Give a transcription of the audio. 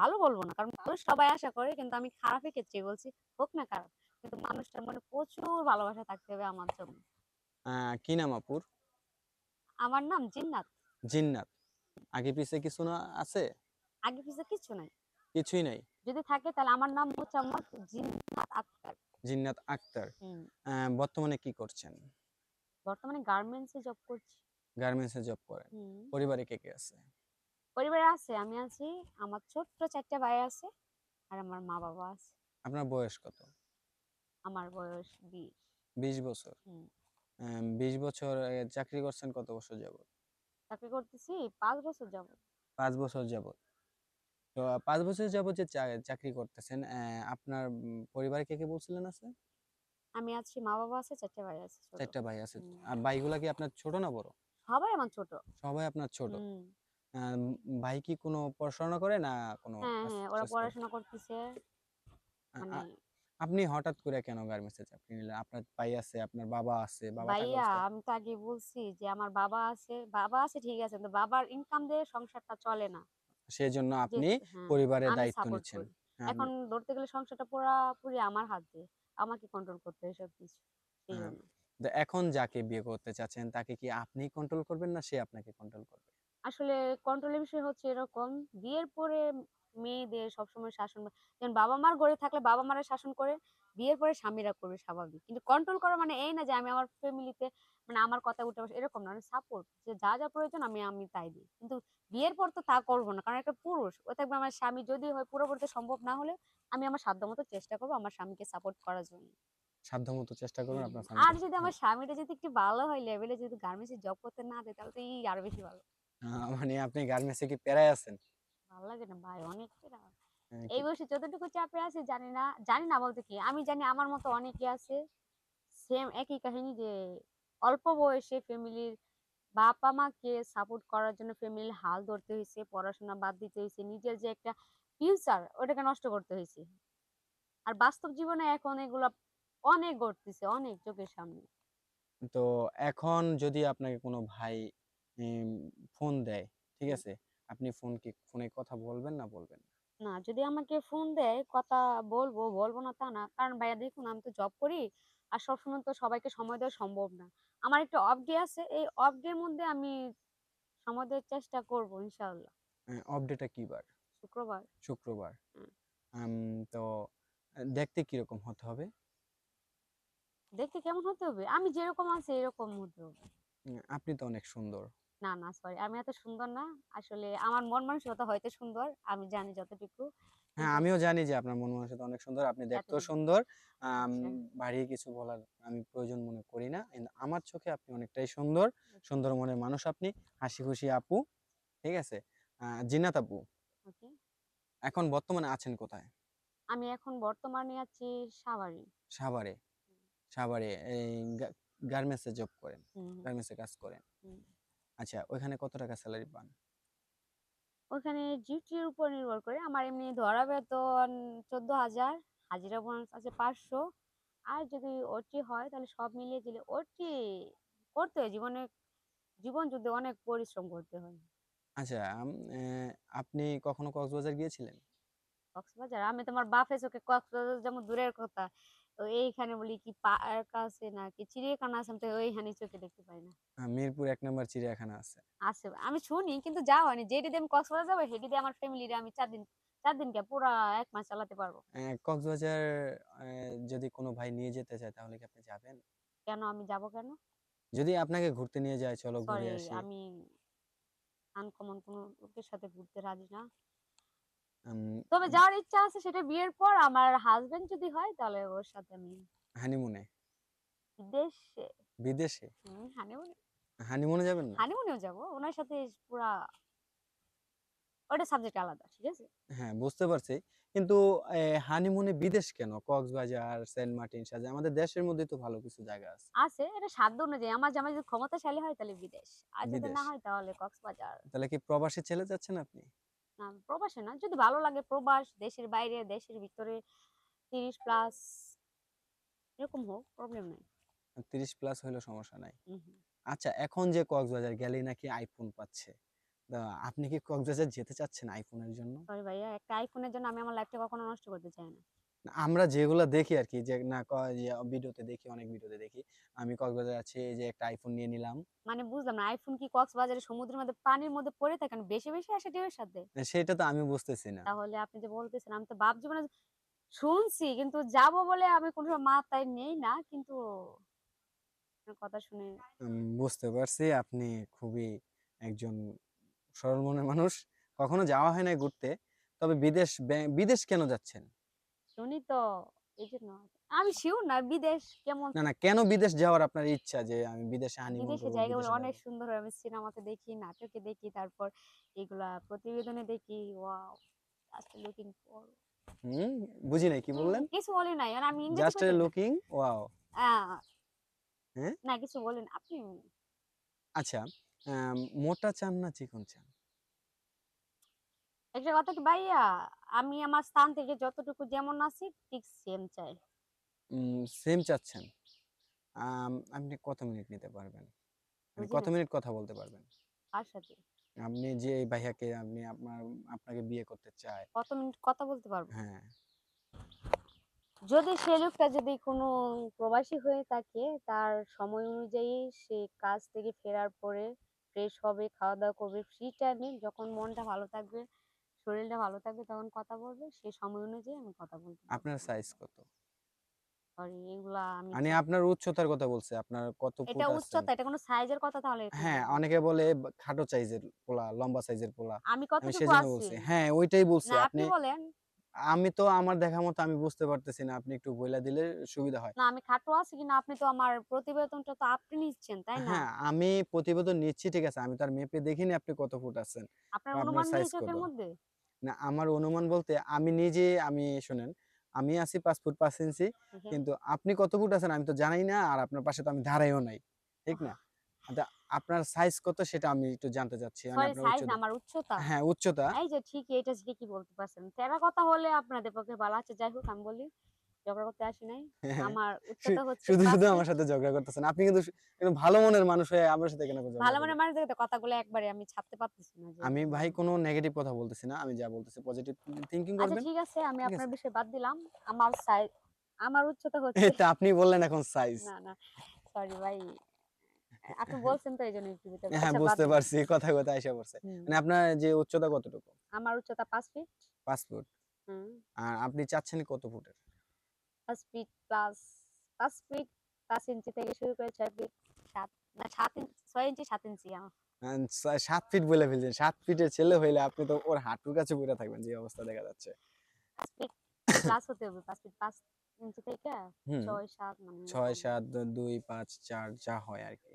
ভালো বলব না। কারণ মানুষ সবাই আশা করে কিন্তু আমি খারাপের ক্ষেত্রে বলছি হোক না খারাপ কিন্তু মানুষটার মনে প্রচুর ভালোবাসা থাকতে হবে আমার জন্য। কি নাম আপুর? আমার নাম জিন্নাত। জিন্নাত। আগে পিছে কিছু না আছে? আগে পিছে কিছু নাই। কিছুই নাই? যদি থাকে তাহলে আমার নাম মোচাম্মদ জিন্নাত আক্তার। জিন্নাত আক্তার। বর্তমানে কি করছেন? বর্তমানে গার্মেন্টসে জব করছি। গার্মেন্টসে জব করেন। পরিবারে কে কে আছে? পরিবারে আছে আমি আছি আমার ছোট্ট চারটা ভাই আছে আর আমার মা বাবা আছে। আপনার বয়স কত? আমার বয়স বিশ। বিশ বছর। বিশ বছর চাকরি করছেন কত বছর যাবত চাকরি করতেছি পাঁচ বছর যাব পাঁচ বছর যাবত তো পাঁচ বছর যাবত যে চাকরি করতেছেন আপনার পরিবারে কে কে বলছিলেন আছে? আমি আছি মা বাবা আছে চারটা ভাই আছে। চারটা ভাই আছে। আর ভাইগুলা কি আপনার ছোট না বড়? সবাই আমার ছোট। সবাই আপনার ছোট। ভাই কি কোনো পড়াশোনা করে না কোনো হ্যাঁ হ্যাঁ ওরা পড়াশোনা করতেছে। মানে আপনি হঠাৎ করে কেন গার্মেন্টসে চাকরি নিলেন? আপনার ভাই আছে আপনার বাবা আছে বাবা ভাইয়া আমি তো আগে বলছি যে আমার বাবা আছে বাবা আছে ঠিক আছে কিন্তু বাবার ইনকাম দিয়ে সংসারটা চলে না। সেই জন্য আপনি হ্যাঁ, পরিবারের দায়িত্ব নিচ্ছেন। এখন ধরতে গেলে সংসারটা পুরাপুরি আমার হাত আমাকে কন্ট্রোল করতে হয় সব কিছু এখন যাকে বিয়ে করতে চাচ্ছেন তাকে কি আপনি কন্ট্রোল করবেন না সে আপনাকে কন্ট্রোল করবে? আসলে কন্ট্রোলের বিষয় হচ্ছে এরকম। বিয়ের পরে মেয়েদের সবসময় শাসন যেমন বাবা মার ঘরে থাকলে বাবা মারা শাসন করে বিয়ের পরে স্বামীরা করবে স্বাভাবিক। কিন্তু কন্ট্রোল করা মানে এই না যে আমি আমার ফ্যামিলিতে মানে আমার কথা উঠে বসে এরকম না। সাপোর্ট যে যা যা প্রয়োজন আমি আমি তাই দিই। কিন্তু বিয়ের পর তো তা করব না কারণ একটা পুরুষ ও থাকবে আমার স্বামী। যদি হয় পুরোপুরিতে সম্ভব না হলে আমি আমার সাধ্যমতো চেষ্টা করব আমার স্বামীকে সাপোর্ট করার জন্য। সাধ্যমতো চেষ্টা করবেন আপনার আর যদি আমার স্বামীটা যদি একটু ভালো হয় লেভেলে যদি গার্মেন্টসে জব করতে না দেয় তাহলে তো এই আরও বেশি ভালো। মানে আপনি গার্মেন্টসে কি পেরায় আছেন? ভালো লাগে না ভাই অনেক পেরা। এই বয়সে যতটুকু চাপে আছে জানি না জানি না বলতে কি আমি জানি আমার মতো অনেকে আছে সেম একই কাহিনী যে অল্প বয়সে ফ্যামিলির বাবা মাকে সাপোর্ট করার জন্য ফ্যামিলির হাল ধরতে হয়েছে পড়াশোনা বাদ দিতে হয়েছে নিজের যে একটা ফিউচার ওটাকে নষ্ট করতে হয়েছে আর বাস্তব জীবনে এখন এগুলা অনেক ঘটতেছে অনেক চোখের সামনে। তো এখন যদি আপনাকে কোনো ভাই ফোন দেয় ঠিক আছে? আপনি ফোন কি ফোনে কথা বলবেন না বলবেন না? না যদি আমাকে ফোন দেয় কথা বলব বলব না তা না। কারণ ভাইয়া দেখুন আমি তো জব করি আর সবসময় তো সবাইকে সময় দেওয়া সম্ভব না। আমার একটা অফ ডে আছে এই অফ ডে এর মধ্যে আমি সময় দেওয়ার চেষ্টা করব ইনশাআল্লাহ। আপডেটটা কি বার শুক্রবার। শুক্রবার। তো দেখতে কীরকম হতে হবে? দেখতে কেমন হতে হবে? আমি যেরকম আছি এরকম হতে হবে। আপনি তো অনেক সুন্দর। না না সরি আমি এত সুন্দর না। আসলে আমার মন মানসিকতা হয়তো সুন্দর আমি জানি যতটুকু হ্যাঁ আমিও জানি যে আপনার মন মানসিকতা অনেক সুন্দর আপনি দেখতেও সুন্দর। আচ্ছা। বাড়িয়ে কিছু বলার আমি প্রয়োজন মনে করি না। আমার চোখে আপনি অনেকটাই সুন্দর সুন্দর মনের মানুষ আপনি হাসি খুশি আপু ঠিক আছে? জিনাত আপু এখন বর্তমানে আছেন কোথায়? আমি এখন বর্তমানে আছি সাভারে। সাভারে। সাভারে এই গার্মেন্টসে জব করেন গার্মেন্টসে কাজ করেন। আচ্ছা ওইখানে কত টাকা স্যালারি পান? ওখানে ডিউটির উপর নির্ভর করে। আমার এমনি ধরা বেতন চোদ্দ হাজার হাজিরা বোনাস আছে পাঁচশো। আর যদি ওটি হয় তাহলে সব মিলিয়ে দিলে ওটি করতে হয়। জীবনে জীবন যুদ্ধে অনেক পরিশ্রম করতে হয়। আচ্ছা আপনি কখনো কক্সবাজার গিয়েছিলেন? কক্সবাজার? আমি তোমার বাপে চোখে কক্সবাজার যেমন দূরের কথা এইখানে বলি কি পার্ক আছে না কি চিড়িয়াখানা আছে আমি তো ওইখানে চোখে দেখতে পাই না। আহ, মিরপুর এক নম্বর চিড়িয়াখানা আছে। আছে। আমি শুনি কিন্তু যাওয়া হয়নি। যেটি দিয়ে আমি কক্সবাজার যাব সেটি দিয়ে আমার ফ্যামিলিরে আমি চার দিন চার দিন কে পুরা এক মাস চালাতে পারব। কক্সবাজার যদি কোনো ভাই নিয়ে যেতে চায় তাহলে কি আপনি যাবেন? কেন? আমি যাব কেন? যদি আপনাকে ঘুরতে নিয়ে যায় চলো ঘুরে আসি। আমি আনকমন কোনো লোকের সাথে ঘুরতে রাজি না। তবে যাওয়ার ইচ্ছা আছে সেটা বিয়ের পর আমার হাজবেন্ড যদি হয় তাহলে ওর সাথে আমি হানিমুনে বিদেশে। বিদেশে? হানিমুনে হানিমুনে যাবেন না? হানিমুনেও যাব। ওনার সাথে পুরা ওটা সাবজেক্ট আলাদা ঠিক আছে? হ্যাঁ বুঝতে পারছি। কিন্তু হানিমুনে বিদেশ কেন? কক্সবাজার সেন্ট মার্টিন সাজে আমাদের দেশের মধ্যে তো ভালো কিছু জায়গা আছে। আছে এটা সাধ্য অনুযায়ী। আমার জামাই যদি ক্ষমতাশালী হয় তাহলে বিদেশ। আর যদি না হয় তাহলে কক্সবাজার। তাহলে কি প্রবাসী ছেলে যাচ্ছেন আপনি? না প্রবাসে না। যদি ভালো লাগে প্রবাস দেশের বাইরে দেশের ভিতরে তিরিশ প্লাস এরকম হোক প্রবলেম নেই। তিরিশ প্লাস হইলে সমস্যা নাই। আচ্ছা এখন যে কক্সবাজার গেলেই নাকি আইফোন পাচ্ছে। আপনি কি কক্সবাজার যেতে চাচ্ছেন আইফোনের জন্য? সরি ভাইয়া একটা আইফোনের জন্য আমি আমার লাইফটা কখনো নষ্ট করতে চাই না, আমরা যেগুলো দেখি আর কি যে না ইয়ে ভিডিওতে দেখি অনেক ভিডিওতে দেখি আমি কক্সবাজার আছি যে একটা আইফোন নিয়ে নিলাম। মানে বুঝলাম না আইফোন কি কক্সবাজারে সমুদ্রের মধ্যে পানির মধ্যে পড়ে থাকে থাকেন বেশি বেশি আসে ঢেউয়ের সাথে? সেটা তো আমি বুঝতেছি না। তাহলে আপনি যে বলতেছেন আমি তো বাপ জীবনে শুনছি কিন্তু যাব বলে আমি কোনো সময় মাথায় নেই না কিন্তু কথা শুনে বুঝতে পারছি আপনি খুবই একজন সরল মনের মানুষ। কখনো যাওয়া হয় না ঘুরতে তবে বিদেশ বিদেশ কেন যাচ্ছেন? শুনি তো এই জন্য আমি না বিদেশ কেমন না না কেন বিদেশ যাওয়ার আপনার ইচ্ছা যে আমি বিদেশে হানিমুন বিদেশে জায়গাগুলো অনেক সুন্দর আমি সিনেমাতে দেখি নাটকে দেখি তারপর এগুলা প্রতিবেদনে দেখি wow just looking for hmm বুঝি নাই কি বললেন? কিছু বলি নাই আমি জাস্ট লুকিং ওয়াও হ্যাঁ? না কিছু বলেন আপনি আচ্ছা মোটা চান না চিকন চান? একটা কথা কি ভাইয়া? আমি আমার স্থান থেকে যতটুকু যেমন আছি ঠিক সেম চাই। সেম চাচ্ছেন। আপনি কত মিনিট নিতে পারবেন? মানে কত মিনিট কথা বলতে পারবেন? কার সাথে আপনি যে এই ভাইয়াকে আপনি আপনার আপনাকে বিয়ে করতে চায় কত মিনিট কথা বলতে পারব? হ্যাঁ। যদি সে লোকটা যদি কোনো প্রবাসী হয়ে থাকে তার সময় অনুযায়ী সে কাজ থেকে ফেরার পরে ফ্রেশ হবে খাওয়া দাওয়া করবে ফ্রি টাইমে যখন মনটা ভালো থাকবে শরীরটা ভালো থাকবে তখন কথা বলবে সে সময় অনুযায়ী আমি কথা বলতে আপনার সাইজ কত? সরি এগুলা আমি মানে আপনার উচ্চতার কথা বলছে আপনার কত ফুট এটা উচ্চতা এটা কোনো সাইজের কথা তাহলে হ্যাঁ অনেকে বলে খাটো সাইজের পোলা লম্বা সাইজের পোলা। আমি আমি কতটুকু আছি? হ্যাঁ ওইটাই বলছি আপনি বলেন। আমি তো আমার দেখা মতো আমি বুঝতে পারতেছি না আপনি একটু বইলা দিলে সুবিধা হয়। না আমি খাটো আছি কিনা আপনি তো আমার প্রতিবেদনটা তো আপনি নিচ্ছেন তাই না? হ্যাঁ আমি প্রতিবেদন নিচ্ছি ঠিক আছে আমি তার মেপে দেখিনি আপনি কত ফুট আছেন। আপনার অনুমান নেই size চোখের মধ্যে? না আমার অনুমান বলতে আমি নিজে আমি শোনেন আমি আছি পাঁচ ফুট পাঁচ ইঞ্চি। কিন্তু আপনি কত ফুট আছেন আমি তো জানাই না আর আপনার পাশে তো আমি ধারাইও নাই ঠিক না? আচ্ছা, আপনার সাইজ কত সেটা আমি একটু জানতে চাচ্ছি মানে আপনার উচ্চতা। আমার উচ্চতা? হ্যাঁ উচ্চতা। এই যে ঠিকই এটা ঠিকই বলতে পারছেন। তেরা কথা হলে আপনাদের পক্ষে ভালো আছে যাই হোক আমি বলি ঝগড়া করতে আসি নাই। আমার উচ্চতা হচ্ছে শুধু শুধু আমার সাথে ঝগড়া করতেছেন। আপনি কিন্তু একদম ভালো মনের মানুষ হয়ে আমার সাথে কেন ঝগড়া ভালো করবেন? মানে মানুষ দেখতে কথাগুলো একবারে আমি পারতেছি না আমি ভাই কোনো নেগেটিভ কথা বলতেছি না আমি যা বলতেছি পজিটিভ থিংকিং আচ্ছা ঠিক আছে আমি আপনার বিষয়ে বাদ দিলাম। আমার সাইজ আমার উচ্চতা হচ্ছে এটা আপনি বললেন এখন সাইজ না না সরি ভাই। আপনি বলছেন তো এই জন্য একটু হ্যাঁ আচ্ছা, বুঝতে পারছি কথা কথা এসে পড়ছে। মানে আপনার যে উচ্চতা কতটুকু? আমার উচ্চতা পাঁচ ফিট পাঁচ ফুট আর আপনি চাচ্ছেন কত ফুটের? পাঁচ ফিট প্লাস পাঁচ ফিট পাঁচ ইঞ্চি থেকে শুরু করে ছয় ফিট সাত না সাত ইঞ্চি ছয় ইঞ্চি সাত ইঞ্চি আমার। সাত ফিট বলে ফেলছেন। সাত ফিটের ছেলে হইলে আপনি তো ওর হাঁটুর কাছে পড়ে থাকবেন যে অবস্থা দেখা যাচ্ছে। পাঁচ ফিট প্লাস হতে হবে পাঁচ ফিট পাঁচ ইঞ্চি থেকে ছয় সাত মানে ছয় সাত দুই পাঁচ চার যা হয় আর কি।